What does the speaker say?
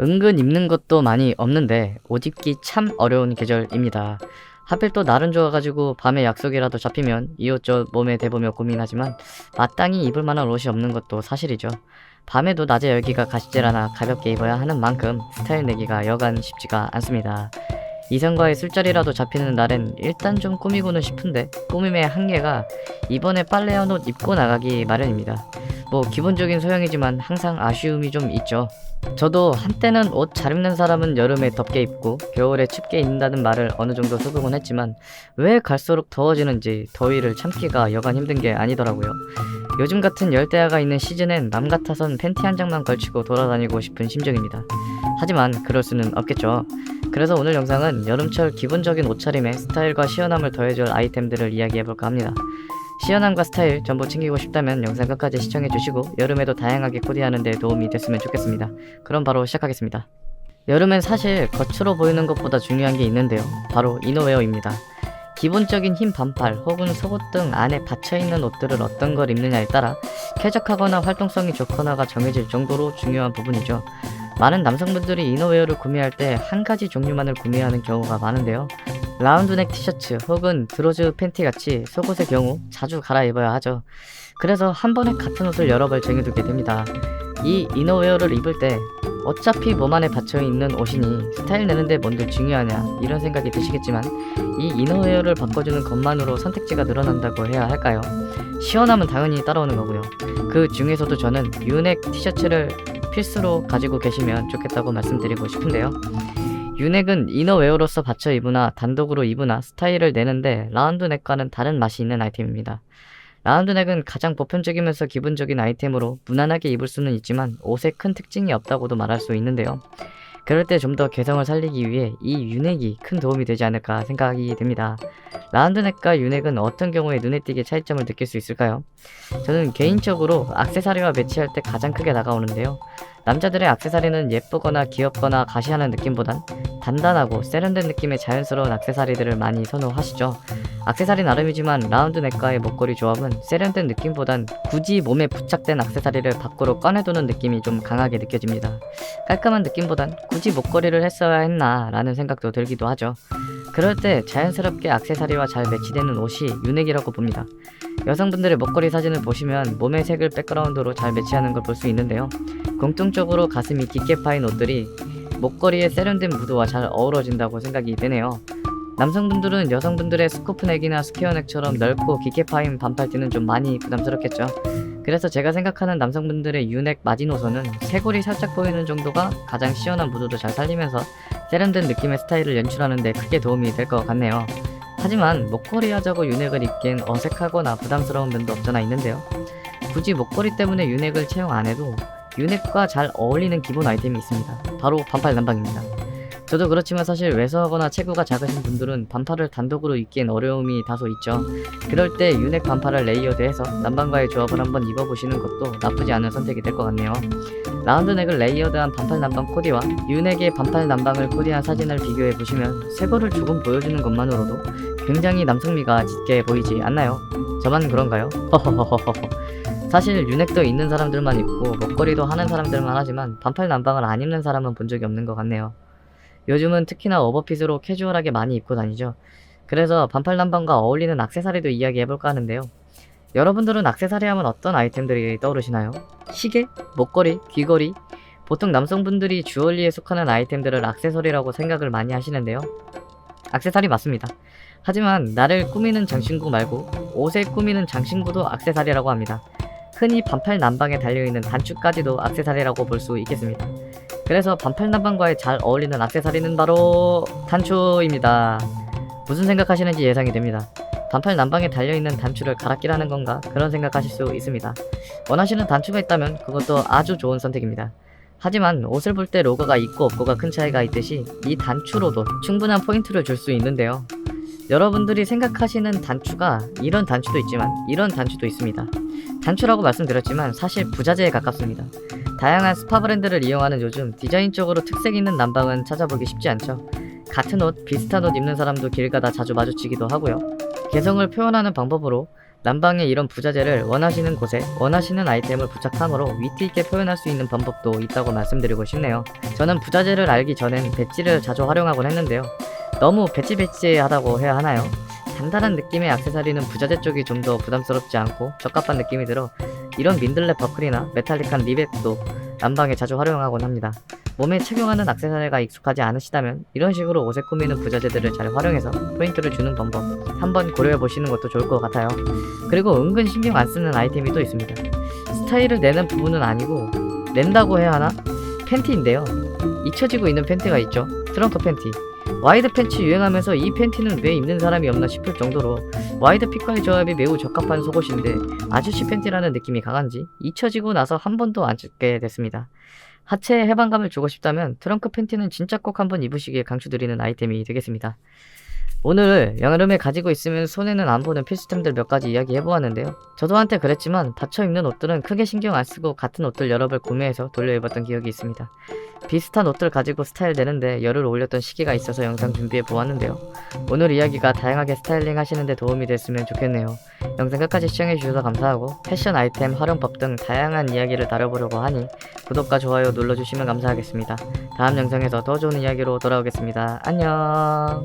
은근 입는 것도 많이 없는데 옷 입기 참 어려운 계절입니다. 하필 또 날은 좋아가지고 밤에 약속이라도 잡히면 이 옷 저 몸에 대보며 고민하지만 마땅히 입을 만한 옷이 없는 것도 사실이죠. 밤에도 낮에 열기가 가시질 않아 가볍게 입어야 하는 만큼 스타일 내기가 여간 쉽지가 않습니다. 이성과의 술자리라도 잡히는 날엔 일단 좀 꾸미고는 싶은데 꾸밈의 한계가 이번에 빨래한 옷 입고 나가기 마련입니다. 뭐 기본적인 소양이지만 항상 아쉬움이 좀 있죠. 저도 한때는 옷 잘 입는 사람은 여름에 덥게 입고 겨울에 춥게 입는다는 말을 어느 정도 수긍은 했지만 왜 갈수록 더워지는지 더위를 참기가 여간 힘든 게 아니더라고요. 요즘 같은 열대야가 있는 시즌엔 맘 같아선 팬티 한 장만 걸치고 돌아다니고 싶은 심정입니다. 하지만 그럴 수는 없겠죠. 그래서 오늘 영상은 여름철 기본적인 옷차림에 스타일과 시원함을 더해줄 아이템들을 이야기해볼까 합니다. 시원함과 스타일 전부 챙기고 싶다면 영상 끝까지 시청해주시고 여름에도 다양하게 코디하는 데 도움이 됐으면 좋겠습니다. 그럼 바로 시작하겠습니다. 여름엔 사실 겉으로 보이는 것보다 중요한 게 있는데요. 바로 이너웨어입니다. 기본적인 흰 반팔 혹은 속옷 등 안에 받쳐있는 옷들을 어떤 걸 입느냐에 따라 쾌적하거나 활동성이 좋거나가 정해질 정도로 중요한 부분이죠. 많은 남성분들이 이너웨어를 구매할 때 한 가지 종류만을 구매하는 경우가 많은데요. 라운드넥 티셔츠 혹은 드로즈 팬티 같이 속옷의 경우 자주 갈아입어야 하죠. 그래서 한 번에 같은 옷을 여러 벌 쟁여두게 됩니다. 이 이너웨어를 입을 때 어차피 몸 안에 받쳐 있는 옷이니 스타일 내는데 뭔들 중요하냐 이런 생각이 드시겠지만 이 이너웨어를 바꿔주는 것만으로 선택지가 늘어난다고 해야 할까요? 시원함은 당연히 따라오는 거고요. 그 중에서도 저는 유넥 티셔츠를 필수로 가지고 계시면 좋겠다고 말씀드리고 싶은데요. 유넥은 이너웨어로서 받쳐 입으나 단독으로 입으나 스타일을 내는데 라운드 넥과는 다른 맛이 있는 아이템입니다. 라운드 넥은 가장 보편적이면서 기본적인 아이템으로 무난하게 입을 수는 있지만 옷에 큰 특징이 없다고도 말할 수 있는데요. 그럴 때 좀 더 개성을 살리기 위해 이 유넥이 큰 도움이 되지 않을까 생각이 됩니다. 라운드넥과 유넥은 어떤 경우에 눈에 띄게 차이점을 느낄 수 있을까요? 저는 개인적으로 악세사리와 매치할 때 가장 크게 다가오는데요. 남자들의 악세사리는 예쁘거나 귀엽거나 가시하는 느낌보단 단단하고 세련된 느낌의 자연스러운 악세사리들을 많이 선호하시죠. 악세사리 나름이지만 라운드 넥과의 목걸이 조합은 세련된 느낌보단 굳이 몸에 부착된 악세사리를 밖으로 꺼내두는 느낌이 좀 강하게 느껴집니다. 깔끔한 느낌보단 굳이 목걸이를 했어야 했나 라는 생각도 들기도 하죠. 그럴 때 자연스럽게 악세사리와 잘 매치되는 옷이 유넥이라고 봅니다. 여성분들의 목걸이 사진을 보시면 몸의 색을 백그라운드로 잘 매치하는 걸 볼 수 있는데요. 공통적으로 가슴이 깊게 파인 옷들이 목걸이의 세련된 무드와 잘 어우러진다고 생각이 되네요. 남성분들은 여성분들의 스코프넥이나 스퀘어넥처럼 넓고 깊게 파인 반팔티는 좀 많이 부담스럽겠죠. 그래서 제가 생각하는 남성분들의 유넥 마지노선은 쇄골이 살짝 보이는 정도가 가장 시원한 무드도 잘 살리면서 세련된 느낌의 스타일을 연출하는 데 크게 도움이 될 것 같네요. 하지만 목걸이 하자고 유넥을 입기엔 어색하거나 부담스러운 면도 없잖아 있는데요. 굳이 목걸이 때문에 유넥을 채용 안 해도 유넥과 잘 어울리는 기본 아이템이 있습니다. 바로 반팔 남방입니다. 저도 그렇지만 사실 왜소하거나 체구가 작으신 분들은 반팔을 단독으로 입기엔 어려움이 다소 있죠. 그럴 때 유넥 반팔을 레이어드해서 남방과의 조합을 한번 입어보시는 것도 나쁘지 않은 선택이 될 것 같네요. 라운드넥을 레이어드한 반팔 남방 코디와 유넥의 반팔 남방을 코디한 사진을 비교해 보시면 쇄골을 조금 보여주는 것만으로도 굉장히 남성미가 짙게 보이지 않나요? 저만 그런가요? 허허허허허. 사실 유넥도 있는 사람들만 입고 목걸이도 하는 사람들만 하지만 반팔 남방을 안 입는 사람은 본 적이 없는 것 같네요. 요즘은 특히나 오버핏으로 캐주얼하게 많이 입고 다니죠. 그래서 반팔 남방과 어울리는 악세사리도 이야기해볼까 하는데요. 여러분들은 악세사리 하면 어떤 아이템들이 떠오르시나요? 시계? 목걸이? 귀걸이? 보통 남성분들이 주얼리에 속하는 아이템들을 악세서리라고 생각을 많이 하시는데요. 악세사리 맞습니다. 하지만 나를 꾸미는 장신구 말고 옷에 꾸미는 장신구도 악세사리라고 합니다. 흔히 반팔 남방에 달려있는 단추까지도 악세사리라고 볼 수 있겠습니다. 그래서 반팔 남방과의 잘 어울리는 악세사리는 바로 단추입니다. 무슨 생각하시는지 예상이 됩니다. 반팔 남방에 달려있는 단추를 갈아 끼라는 건가 그런 생각하실 수 있습니다. 원하시는 단추가 있다면 그것도 아주 좋은 선택입니다. 하지만 옷을 볼 때 로고가 있고 없고가 큰 차이가 있듯이 이 단추로도 충분한 포인트를 줄 수 있는데요. 여러분들이 생각하시는 단추가 이런 단추도 있지만 이런 단추도 있습니다. 단추라고 말씀드렸지만 사실 부자재에 가깝습니다. 다양한 스파 브랜드를 이용하는 요즘 디자인적으로 특색 있는 남방은 찾아보기 쉽지 않죠. 같은 옷, 비슷한 옷 입는 사람도 길 가다 자주 마주치기도 하고요. 개성을 표현하는 방법으로 난방에 이런 부자재를 원하시는 곳에 원하시는 아이템을 부착함으로 위트 있게 표현할 수 있는 방법도 있다고 말씀드리고 싶네요. 저는 부자재를 알기 전엔 배지를 자주 활용하곤 했는데요. 너무 배지배지하다고 해야 하나요? 단단한 느낌의 액세서리는 부자재 쪽이 좀 더 부담스럽지 않고 적합한 느낌이 들어 이런 민들레 버클이나 메탈릭한 리벳도 난방에 자주 활용하곤 합니다. 몸에 착용하는 액세서리가 익숙하지 않으시다면 이런 식으로 옷에 꾸미는 부자재들을 잘 활용해서 포인트를 주는 방법 한번 고려해 보시는 것도 좋을 것 같아요. 그리고 은근 신경 안 쓰는 아이템이 또 있습니다. 스타일을 내는 부분은 아니고 낸다고 해야 하나? 팬티인데요. 잊혀지고 있는 팬티가 있죠. 트렁크 팬티. 와이드 팬츠 유행하면서 이 팬티는 왜 입는 사람이 없나 싶을 정도로 와이드 핏과의 조합이 매우 적합한 속옷인데 아저씨 팬티라는 느낌이 강한지 잊혀지고 나서 한 번도 안 찾게 됐습니다. 하체에 해방감을 주고 싶다면 트렁크 팬티는 진짜 꼭 한번 입으시길 강추드리는 아이템이 되겠습니다. 오늘 여름에 가지고 있으면 손에는 안 보는 필수템들 몇 가지 이야기 해보았는데요. 저도 한때 그랬지만 받쳐 입는 옷들은 크게 신경 안 쓰고 같은 옷들 여러 벌 구매해서 돌려 입었던 기억이 있습니다. 비슷한 옷들 가지고 스타일 내는데 열을 올렸던 시기가 있어서 영상 준비해 보았는데요. 오늘 이야기가 다양하게 스타일링 하시는데 도움이 됐으면 좋겠네요. 영상 끝까지 시청해 주셔서 감사하고 패션 아이템 활용법 등 다양한 이야기를 다뤄보려고 하니 구독과 좋아요 눌러주시면 감사하겠습니다. 다음 영상에서 더 좋은 이야기로 돌아오겠습니다. 안녕